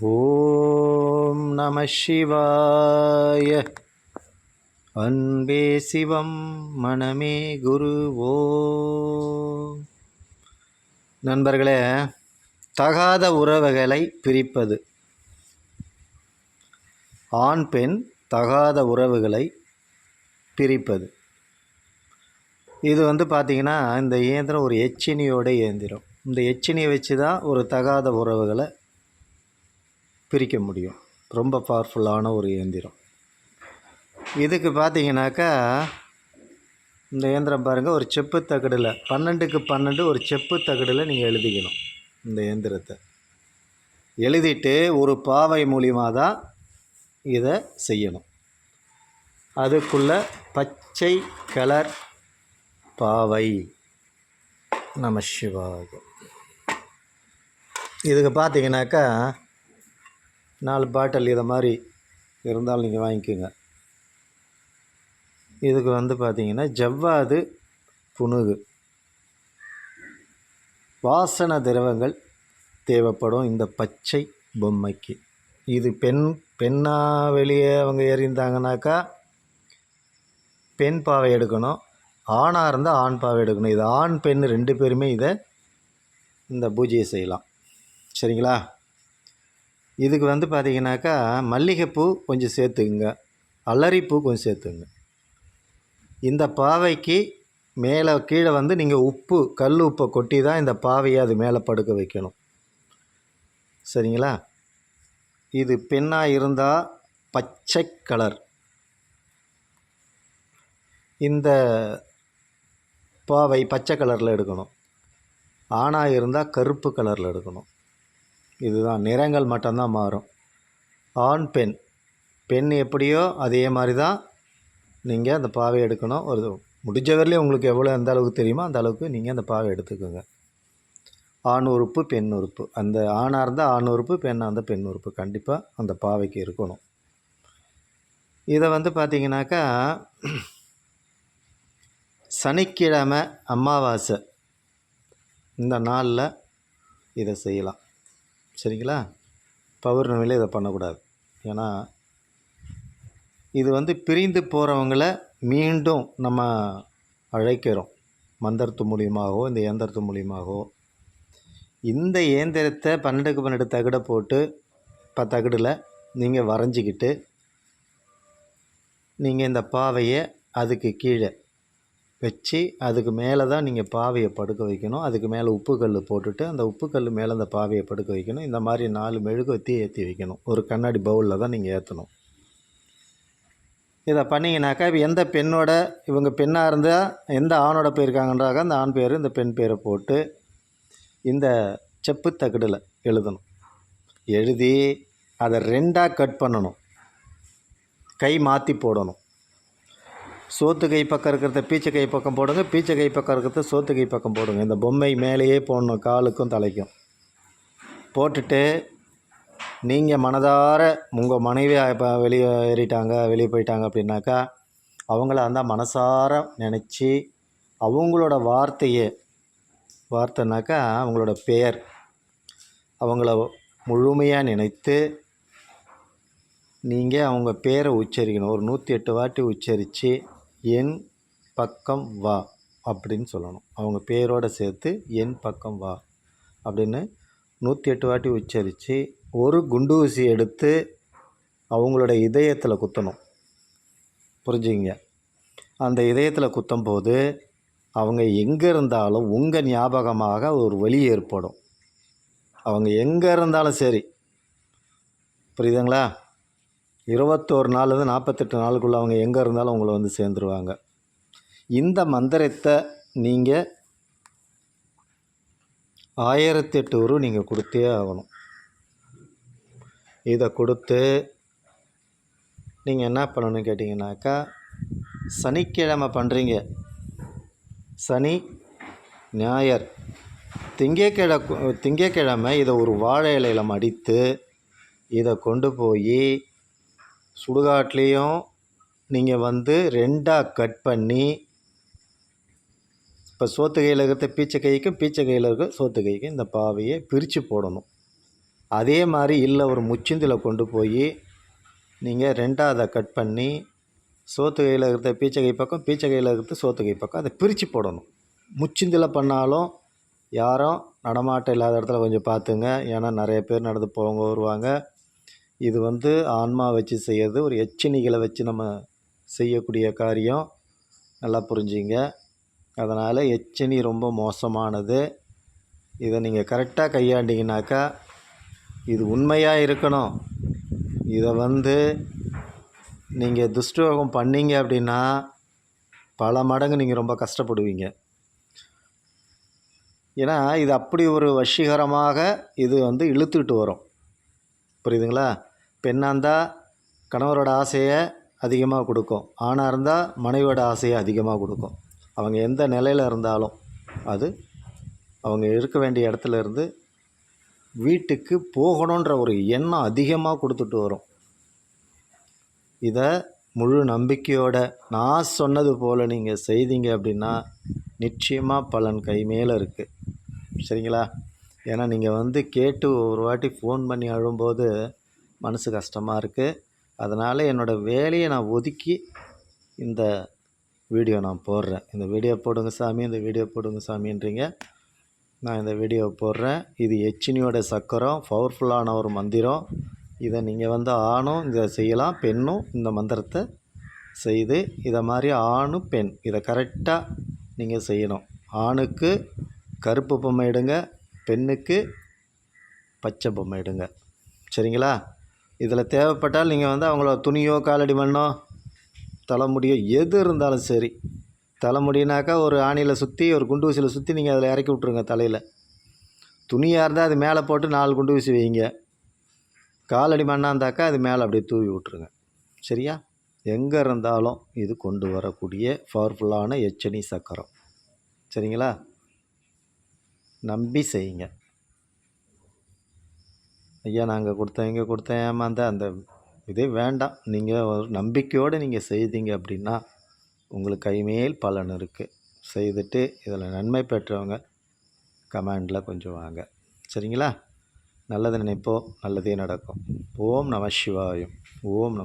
ஓம் நம சிவாய. அன்பே சிவம் மனமே குரு ஓ நண்பர்களே தகாத உறவுகளை பிரிப்பது. ஆண் பெண் தகாத உறவுகளை பிரிப்பது. இது வந்து பார்த்திங்கன்னா இந்த இயந்திரம் ஒரு எச்சினியோட இயந்திரம். இந்த எச்சினியை வச்சு தான் ஒரு தகாத உறவுகளை பிரிக்க முடியும். ரொம்ப பவர்ஃபுல்லான ஒரு இயந்திரம். இதுக்கு பார்த்தீங்கன்னாக்கா இந்த இயந்திரம் பாருங்கள் ஒரு செப்பு தகடில் பன்னெண்டுக்கு பன்னெண்டு ஒரு செப்பு தகடில் நீங்கள் எழுதிக்கணும் இந்த இயந்திரத்தை. எழுதிட்டு ஒரு பாவை மூலியமாக தான் இதை செய்யணும். அதுக்குள்ள பச்சை கலர் பாவை. நம சிவாக இதுக்கு பார்த்தீங்கன்னாக்கா நாலு பாட்டில் இதை மாதிரி இருந்தாலும் நீங்கள் வாங்கிக்கோங்க. இதுக்கு வந்து பார்த்தீங்கன்னா ஜவ்வாது புணுகு வாசன திரவங்கள் தேவைப்படும் இந்த பச்சை பொம்மைக்கு. இது பெண் பெண்ணாக வெளியே அவங்க எறிந்தாங்கனாக்கா பெண் பாவை எடுக்கணும் ஆணாக இருந்தால் ஆண் பாவை எடுக்கணும். இது ஆண் பெண் ரெண்டு பேருமே இதை இந்த பூஜையை செய்யலாம். சரிங்களா? இதுக்கு வந்து பார்த்திங்கனாக்கா மல்லிகைப்பூ கொஞ்சம் சேர்த்துக்குங்க. அலரிப்பூ கொஞ்சம் சேர்த்துங்க இந்த பாவைக்கு மேலே கீழே வந்து நீங்கள் உப்பு கல் உப்பை கொட்டி தான் இந்த பாவையை அது மேலே படுக்க வைக்கணும். சரிங்களா? இது பெண்ணாக இருந்தால் பச்சை கலர். இந்த பாவை பச்சை கலரில் எடுக்கணும். ஆணாக இருந்தால் கருப்பு கலரில் எடுக்கணும். இதுதான். நிறங்கள் மட்டும்தான் மாறும். ஆண் பெண். பெண் எப்படியோ அதே மாதிரி தான் நீங்கள் அந்த பாவை எடுக்கணும். ஒரு முடிஞ்ச வரலையும் உங்களுக்கு எவ்வளோ எந்த அளவுக்கு தெரியுமோ அந்த அளவுக்கு நீங்கள் அந்த பாவை எடுத்துக்கோங்க. ஆண் உறுப்பு பெண் உறுப்பு. அந்த ஆணாக இருந்தால் ஆண் உறுப்பு பெண்ணாக இருந்தால் பெண் உறுப்பு. கண்டிப்பாக அந்த பாவைக்கு இருக்கணும். இதை வந்து பார்த்திங்கனாக்கா சனிக்கிழமை அமாவாசை. இந்த நாளில் இதை செய்யலாம். சரிங்களா? பௌர்ணமியில் இதை பண்ணக்கூடாது. ஏன்னா இது வந்து பிரிந்து போகிறவங்கள மீண்டும் நம்ம அழைக்கிறோம். மந்திரத்து மூலியமாகவோ இந்த இயந்திரத்து மூலியமாகவோ. இந்த இயந்திரத்தை பன்னெண்டுக்கு பன்னெண்டு தகடை போட்டு இப்போ தகடில் நீங்கள் வரைஞ்சிக்கிட்டு நீங்கள் இந்த பாவையை அதுக்கு கீழே வச்சு அதுக்கு மேலே தான் நீங்கள் பாவையை படுக்க வைக்கணும். அதுக்கு மேலே உப்பு கல் போட்டுட்டு அந்த உப்பு கல் மேலே அந்த பாவையை படுக்க வைக்கணும். இந்த மாதிரி நாலு மெழுகுவத்தி ஏற்றி வைக்கணும். ஒரு கண்ணாடி பவுலில் தான் நீங்கள் ஏற்றணும். இதை பண்ணிங்கனாக்கா இப்போ எந்த பெண்ணோட இவங்க பெண்ணாக இருந்தால் எந்த ஆணோட போயிருக்காங்கன்றாக அந்த ஆண் பேர் இந்த பெண் பேரை போட்டு இந்த செப்பு தகடில் எழுதணும். எழுதி அதை ரெண்டாக கட் பண்ணணும். கை மாற்றி போடணும். சோத்து கை பக்கம் இருக்கிறத பீச்சை கை பக்கம் போடுங்க பீச்சை கை பக்கம் இருக்கிறத சோத்து கை பக்கம் போடுங்க. இந்த பொம்மை மேலேயே போடணும் காலுக்கும் தலைக்கும். போட்டுட்டு நீங்கள் மனதார உங்கள் மனைவி இப்போ வெளியே ஏறிட்டாங்க வெளியே போயிட்டாங்க அப்படின்னாக்கா அவங்கள அந்த மனசார நினச்சி அவங்களோட வார்த்தையே வார்த்தைனாக்கா அவங்களோட பெயர் அவங்கள முழுமையாக நினைத்து நீங்கள் அவங்க பேரை உச்சரிக்கணும். ஒரு நூற்றி எட்டு வாட்டி உச்சரித்து என் பக்கம் வா அப்படின்னு சொல்லணும். அவங்க பேரோடு சேர்த்து என் பக்கம் வா அப்படின்னு நூற்றி எட்டு வாட்டி உச்சரித்து ஒரு குண்டு ஊசி எடுத்து அவங்களோட இதயத்தில் குத்தணும். புரிஞ்சுங்க அந்த இதயத்தில் குத்தும் போது அவங்க எங்கே இருந்தாலும் உங்கள் ஞாபகமாக ஒரு வழி ஏற்படும். அவங்க எங்கே இருந்தாலும் சரி. புரியுதுங்களா? இருபத்தோரு நாள்லேருந்து நாற்பத்தெட்டு நாளுக்குள்ளே அவங்க எங்கே இருந்தாலும் உங்களை வந்து சேர்ந்துருவாங்க. இந்த மந்திரத்தை நீங்கள் ஆயிரத்தி எட்டு உரு நீங்கள் கொடுத்தே ஆகணும். இதை கொடுத்து நீங்கள் என்ன பண்ணணும்னு கேட்டிங்கனாக்கா சனிக்கிழமை பண்ணுறீங்க சனி ஞாயர் திங்கக்கிழ திங்கக்கிழமை இதை ஒரு வாழை இலையில் மடித்து இதை கொண்டு போய் சுடுகாட்லேயும் நீங்கள் வந்து ரெண்டாக கட் பண்ணி இப்போ சோத்து கையில் இருக்கிற பீச்சை கைக்கும் பீச்சை கையில் இருக்க சோத்து கைக்கும் இந்த பாவையை பிரித்து போடணும். அதே மாதிரி இல்லை ஒரு முச்சிந்தில் கொண்டு போய் நீங்கள் ரெண்டாக அதை கட் பண்ணி சோத்து கையில் இருக்கிற பீச்சை கை பக்கம் பீச்சை கையில் இருக்கிறது சோத்து கை பக்கம் அதை பிரித்து போடணும். முச்சிந்தில் பண்ணாலும் யாரும் நடமாட்டம் இல்லாத இடத்துல கொஞ்சம் பார்த்துங்க. ஏன்னா நிறைய பேர் நடந்து போவங்க வருவாங்க. இது வந்து ஆன்மா வச்சு செய்யறது ஒரு எச்சினிகளை வச்சு நம்ம செய்யக்கூடிய காரியம். நல்லா புரிஞ்சுங்க. அதனால் எச்சினி ரொம்ப மோசமானது. இதை நீங்கள் கரெக்டாக கையாண்டிங்கனாக்கா இது உண்மையாக இருக்கணும். இதை வந்து நீங்கள் துஷ்டயோகம் பண்ணீங்க அப்படின்னா பல மடங்கு நீங்கள் ரொம்ப கஷ்டப்படுவீங்க. ஏன்னா இது அப்படி ஒரு வசீகரமாக இது வந்து இழுத்துக்கிட்டு வரும். புரியுதுங்களா? பெண்ணாக இருந்தால் கணவரோட ஆசையை அதிகமாக கொடுக்கும். ஆணாக இருந்தால் மனைவியோட ஆசையை அதிகமாக கொடுக்கும். அவங்க எந்த நிலையில் இருந்தாலும் அது அவங்க இருக்க வேண்டிய இடத்துல இருந்து வீட்டுக்கு போகணுன்ற ஒரு எண்ணம் அதிகமாக கொடுத்துட்டு வரும். இதை முழு நம்பிக்கையோட நான் சொன்னது போல் நீங்கள் செய்தீங்க அப்படின்னா நிச்சயமாக பலன் கை மேலே இருக்குது சரிங்களா? ஏன்னா நீங்கள் வந்து கேட்டு ஒரு வாட்டி ஃபோன் பண்ணி அழும்போது மனசு கஷ்டமாக இருக்குது அதனால் என்னோடய வேலையை நான் ஒதுக்கி இந்த வீடியோ நான் போடுறேன். இந்த வீடியோ போடுங்க சாமி இந்த வீடியோ போடுங்க சாமின்றீங்க. நான் இந்த வீடியோ போடுறேன். இது எச்சினியோட சக்கரம் பவர்ஃபுல்லான ஒரு மந்திரம். இதை நீங்கள் வந்து ஆணும் இதை செய்யலாம் பெண்ணும் இந்த மந்திரத்தை செய்து இதை மாதிரி ஆணும் பெண் இதை கரெக்டாக நீங்கள் செய்யணும். ஆணுக்கு கருப்பு பொம்மை எடுங்க பெண்ணுக்கு பச்சை பொம்மை எடுங்க சரிங்களா? இதில் தேவைப்பட்டால் நீங்கள் வந்து அவங்கள துணியோ காலடி மண்ணோ தலைமுடியோ எது இருந்தாலும் சரி. தலைமுடினாக்கா ஒரு ஆணியில் சுற்றி ஒரு குண்டு ஊசியில் சுற்றி நீங்கள் அதில் இறக்கி விட்ருங்க தலையில். துணியாக இருந்தால் அது மேலே போட்டு நாலு குண்டு ஊசி வைங்க. காலடி மண்ணாக இருந்தாக்கா அது மேலே அப்படியே தூவி விட்ருங்க சரியா? எங்கே இருந்தாலும் இது கொண்டு வரக்கூடிய பவர்ஃபுல்லான எச்சனி சக்கரம். சரிங்களா? நம்பி செய்யுங்க. ஐயா நாங்கள் கொடுத்தேன் இங்கே கொடுத்தேன் ஏமாந்த அந்த இதே வேண்டாம். நீங்கள் ஒரு நம்பிக்கையோடு நீங்கள் செய்தீங்க அப்படின்னா உங்களுக்கு கைமேல் பலன் இருக்குது செய்துட்டு இதில் நன்மை பெற்றவங்க கமெண்டில் கொஞ்சம் வாங்க. சரிங்களா? நல்லது நினைப்போம் நல்லதே நடக்கும். ஓம் நம சிவாயம். ஓம் நம